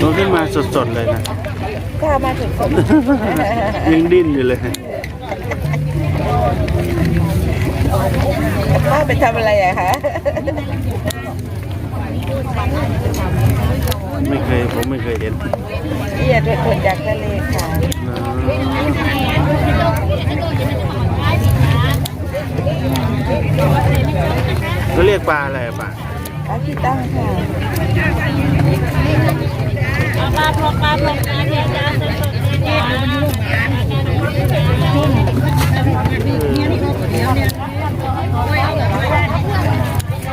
ตัวขึ้นมาสดๆเลยนะข้ามาถึงสดยังดิ้นอยู่เลยป้าไปทำอะไรอะคะไม่เคย ผมไม่เคยเห็นเอียดคนจากทะเลค่ะ ก็เรียก ปลาอะไรป่าปลาที่ตั้งค่ะปลาพอปลาพอปลาเทียนจ้าสดๆจ้า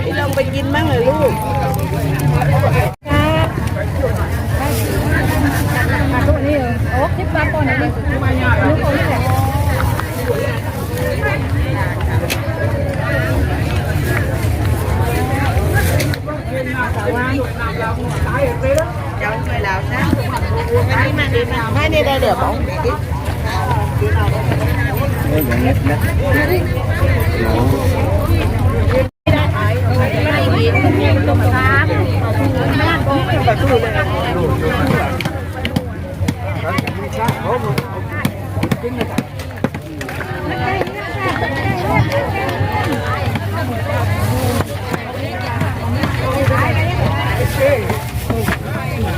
พี่ลองไปกินบ้างเลยลูกโอ้คิดปลาตัวไหนดีลูกคนนี้ แหละเจ้าช่วยเรานะไม่ได้มาดีมาไม่ได้ได้เดี๋ยวบอก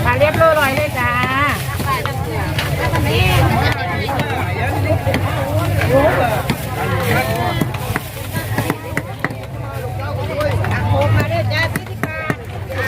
มาเรียบร้อยเลยจ้า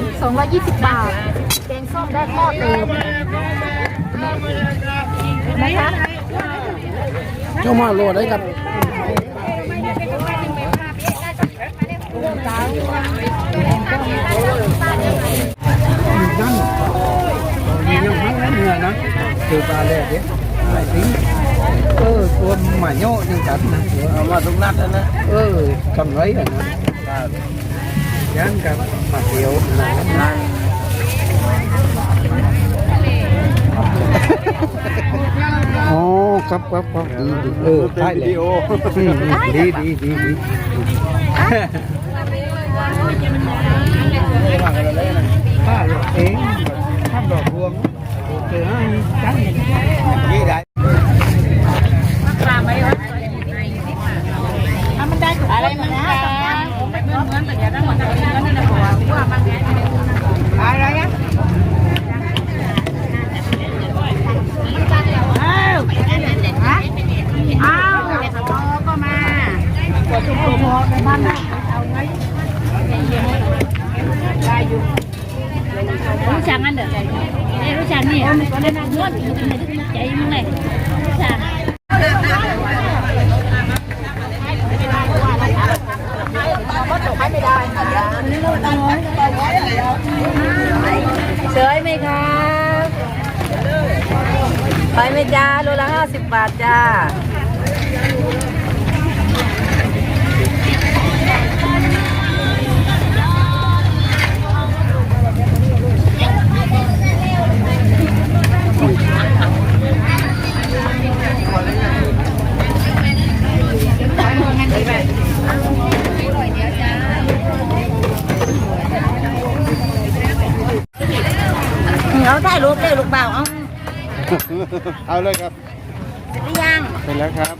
220 บาท แกงส้มได้ทอดเองนะคะเจ้ามาโลดได้ครับนั่นมีเรื่องทั้งนั้นเหนื่อยนะคือปลาแรกเนี่ยหมายถึเออตัวหมาโย่ยังจัดนะเอามาตรงนั้นนะเออทำไรอะนะ ยันกับมาเดียวนะอ๋อครับครับครับดีดีเออใช่เลยอืมดีดีดีดีถ้าเราเองทำดอกรวงเจอให้จังนี่ได้ ปลาไหมวะถ้ามันได้ถูกอะไรมันนะเหมือนเหมือนแต่อย่าได้หมดแต่ว่านี่นะบอกว่ามันไง อะไรอะ อ้าวอ้าวก็มา กดทุกตัวพอในบ้านนะ รู้ จักอันเด้อไอ้รู้จักนี่ก็ได้นั่งนวดอยู่ในใจมึงเลยรู้จักเฉยไหมครับไปไหมจ้าโลละห้าสิบบาทจ้า เอาถ่ายรูปเลยลูกเบาเอา เอาเลยครับ เสร็จหรือยังเสร็จแล้วครับ เ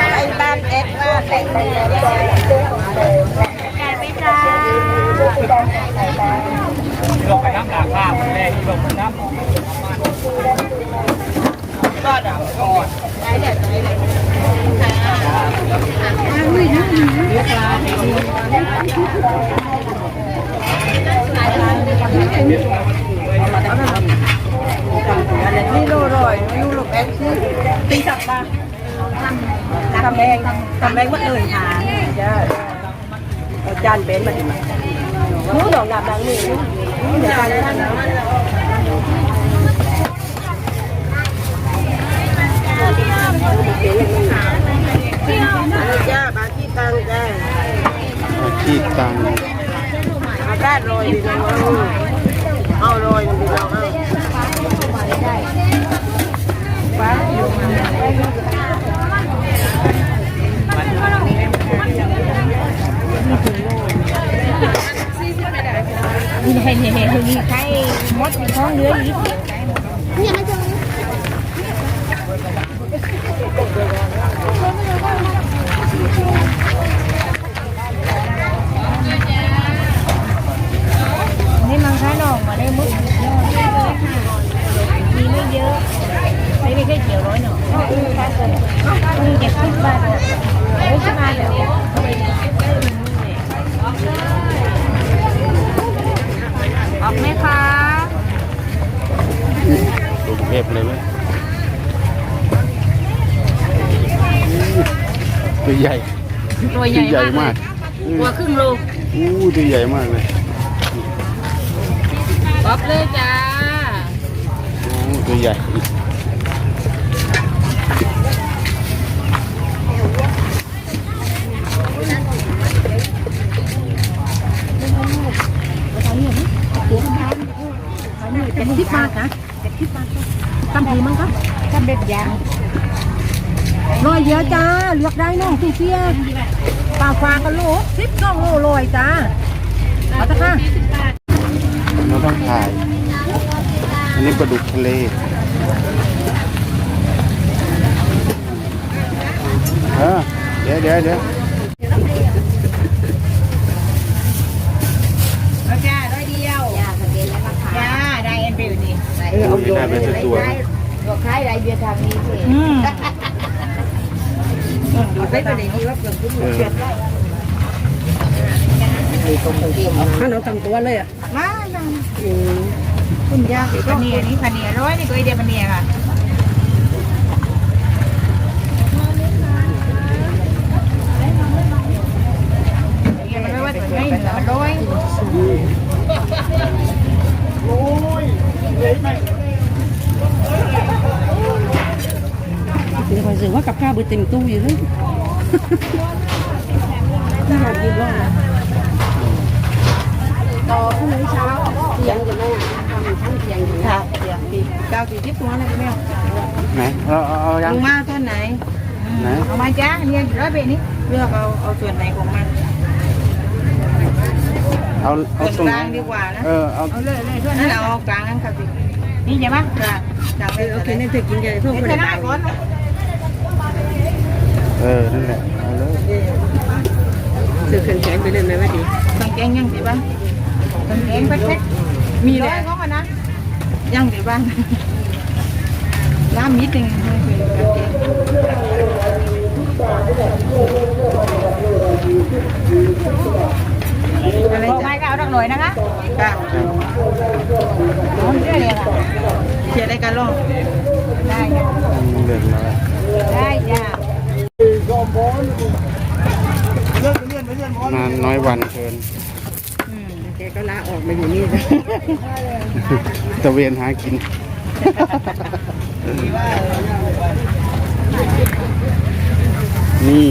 ไอ้บ้านเอ็ดว่าแต่งเนื้อ ไก่ไปจ้า ลงไปน้ำหลากข้าวแรงลงไปน้ำก็ดอกก่อนได้เด็ดได้เด็ดนี่โลรอยนี่โลแบงค์ซื้อตีสับปะ ทำแบงทำแบงค์หมดเลยค่ะจ้าจานเบนมาดิมาหนูดอกดาบดังนี่เดี๋ยวจานท่านนะจ้าบาที่ตังจ้า ขี้ตัง อาการโรยดีนะเอาโรยดีนะเอา เห็นเห็นเห็นมีใครมดในท้องเนื้ออีกนี่มังค่าหนองมาได้มุดยอดเลยค่ะมีไม่เยอะ ไม่ไม่ใช่เขียวร้อยหนอค่าเกินมีเจ็ดสิบบาทไม่ใช่มาเดี๋ยวออกไหมคะ กรุง เทพเลยไหมตัวใหญ่ ตัวใหตัวญ่ใหญ่มามากกตัวครึ่งโลอู้ตัวใหญ่มากเลยป๊อปเลยจ้าอู้ตัวใหญ่ ได้น้องพี่เสียปลาฟ้ากันโลสิบสองโลลอยจ้าเอาตะค่ะเราต้องถ่าย อันนี้ปลาดุกทะเลเออเดี๋ยวเดี๋ยวเดี๋ยวเอาจ้าร้อยเดียวจ้าได้เอ็นบิวนี่โอ้ยได้เป็นตัวบอกใครไรเบียร์ทางนี้สิ อืมดูไปตัวนี้ว่าเกิดขึ้นเออถ้าเราทำตัวเลยอะ มาคุณยาพันเนียนี่พันเนียร้อยนี่ตัวเดียวพันเนียค่ะไม่ว่าตัวไหนเหนือร้อยถึงคอยสื่อว่ากับข้าวเบอร์เต็มตู้อยู่เลย น่าอยากกินว่าต่อพรุ่งนี้เช้าเที่ยงจะแม่ทำทั้งเที่ยงถึงค่ะเที่ยงปีเก้าสี่สิบตัวเลยแม่ไหนเอาเอาเอายังลงมาต้นไหน ไหนเอามาจ้าเนี่ยร้อยเบนี้เลือกเอาเอาส่วนไหนของมันเอาเอาส่วนตรงไหนกลางดีกว่านะ เออเอาเอาเลยเลยส่วนนั้นเอากลางนั้นค่ะพี่นี่ใช่ไหมจ้ะกลางเลยโอเคนี่เธอกินใหญ่ทั่วเห็ไปนเลยหน้าก่อน เออ นั่นแหละเอาเลยซื้อเครื่องแข็งไปเลยไหมว่าดีต้องแกงยังดีบ้างต้องแกงเผ็ดๆมีเลยเขากันนะยังดีบ้างน้ำนิดนึงอะไรจะไม่ก็เอาดักหน่อยนะคะค่ะเชื่อเลยค่ะเชื่อได้กันล่องได้ค่ะอืมเดือดแล้วได้จ้า นานน้อยวันเกินแกก็ลาออกมาอยู่นี่นะตะเวนหากินนี่